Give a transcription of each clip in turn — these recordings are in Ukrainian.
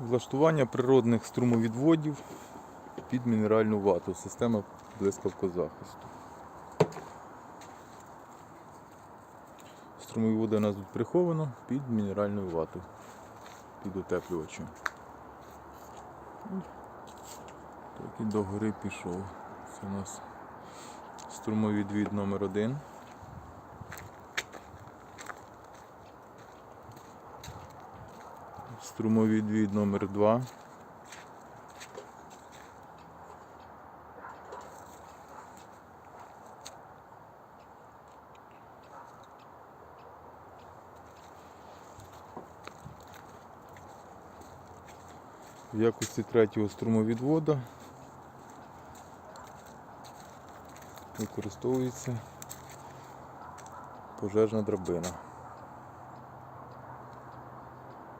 Влаштування природних струмовідводів під мінеральну вату. Система блискавкозахисту. Струмовідводи у нас тут приховано під мінеральною ватою. Під утеплювачем. Так і до гори пішов. Це у нас струмовідвід номер один. Струмовідвід номер 2 В якості третього струмовідвода використовується пожежна драбина.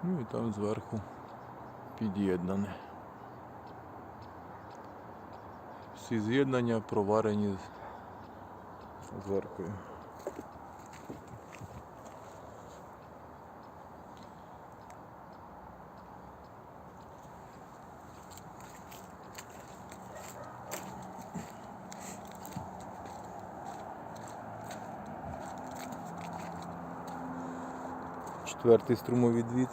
Ну і там зверху під'єднане. Всі з'єднання проварені зверху. Четвертий струмовідвід.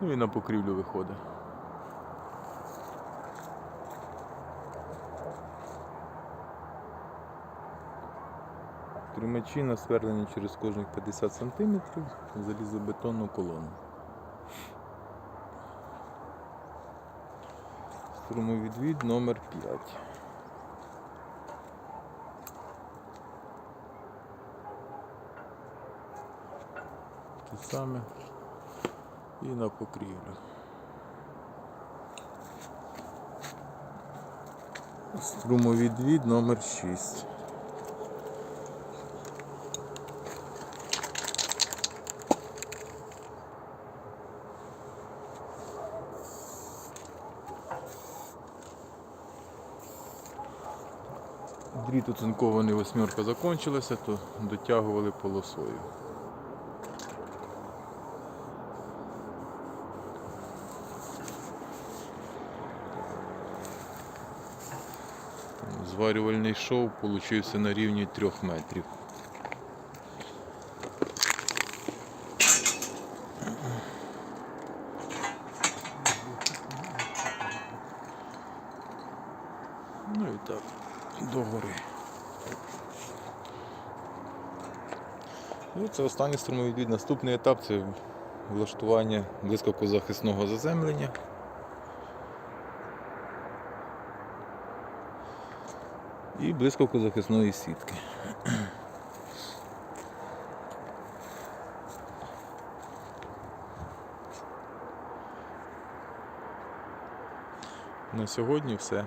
Ну і на покрівлю виходить. Тримачі насверлені через кожних 50 см залізобетонну колону. Струмовідвід номер 5. Те саме і на покрівлю. Струмовідвід номер 6. Дріт оцинкований восьмерка закончилася, то дотягували полосою. Зварювальний шов получився на рівні 3 метрів. Ну і так, догори. Ну, це останній струмовідвід. Наступний етап це влаштування блискавкозахисного заземлення. І блискавкозахисної сітки. На сьогодні все.